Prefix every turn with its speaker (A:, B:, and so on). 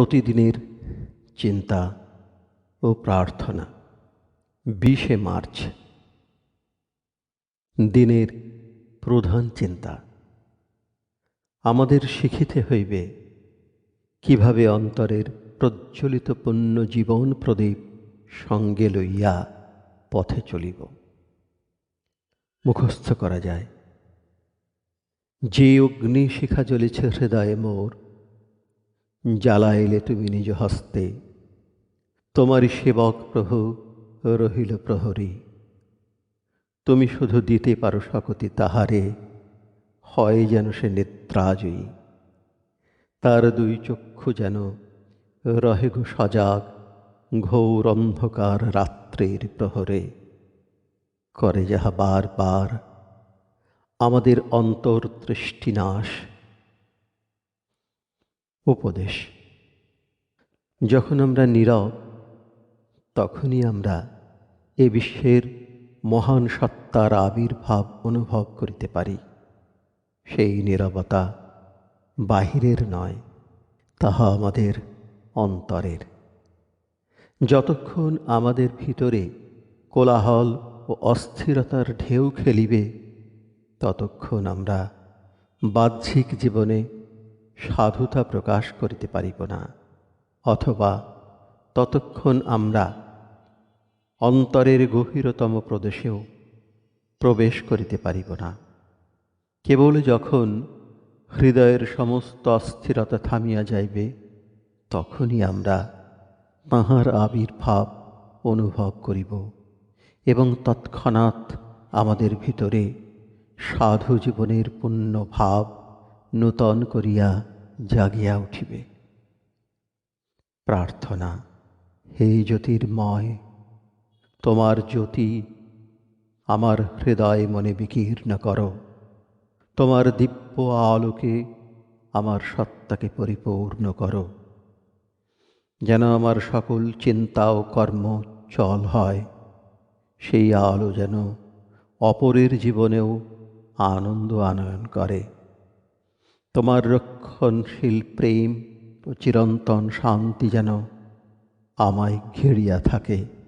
A: প্রতিদিনের চিন্তা ও প্রার্থনা। বিশে মার্চ। দিনের প্রধান চিন্তা। আমাদের শিখিতে হইবে কীভাবে অন্তরের প্রজ্বলিত পূর্ণ জীবন প্রদীপ সঙ্গে লইয়া পথে চলিব। মুখস্থ করা যায়। যে অগ্নি শিখা জ্বলেছে হৃদয়ে মোর জ্বালাইলে তুমি নিজ হস্তে। তোমারই সেবক প্রভু রহিল প্রহরী। তুমি শুধু দিতে পারো শকতি তাহারে, হয় যেন সে নেত্রাজয়ী। তার দুই চক্ষু যেন রহে গো সজাগ, ঘোর অন্ধকার রাত্রের প্রহরে। করে যাহা বার বার আমাদের অন্তর্দৃষ্টিনাশ উপদেশ। যখন আমরা নীরব, তখনই আমরা এ বিশ্বের মহান সত্তার আবির্ভাব অনুভব করিতে পারি। সেই নীরবতা বাহিরের নয়, তাহা আমাদের অন্তরের। যতক্ষণ আমাদের ভিতরে কোলাহল ও অস্থিরতার ঢেউ খেলিবে, ততক্ষণ আমরা বাহ্যিক জীবনে সাধুতা প্রকাশ করিতে পারিব না, অথবা ততক্ষণ আমরা অন্তরের গভীরতম প্রদেশেও প্রবেশ করিতে পারিব না। কেবল যখন হৃদয়ের সমস্ত অস্থিরতা থামিয়া যাইবে, তখনই আমরা তাঁহার আবির্ভাব অনুভব করিব এবং তৎক্ষণাৎ আমাদের ভিতরে সাধু জীবনের পূর্ণ ভাব নূতন করিয়া জাগিয়া উঠিবে। প্রার্থনা, হে জ্যোতির্ময়, তোমার জ্যোতি আমার হৃদয় মনে বিকীর্ণ করো। তোমার দিব্য আলোকে আমার সত্তাকে পরিপূর্ণ করো। যেন আমার সকল চিন্তা ও কর্ম চল হয়, সেই আলো যেন অপরের জীবনেও আনন্দ আনয়ন করে। তোমার রক্ষণশীল প্রেম চিরন্তন শান্তি যেন আমায় ঘিরিয়া থাকে।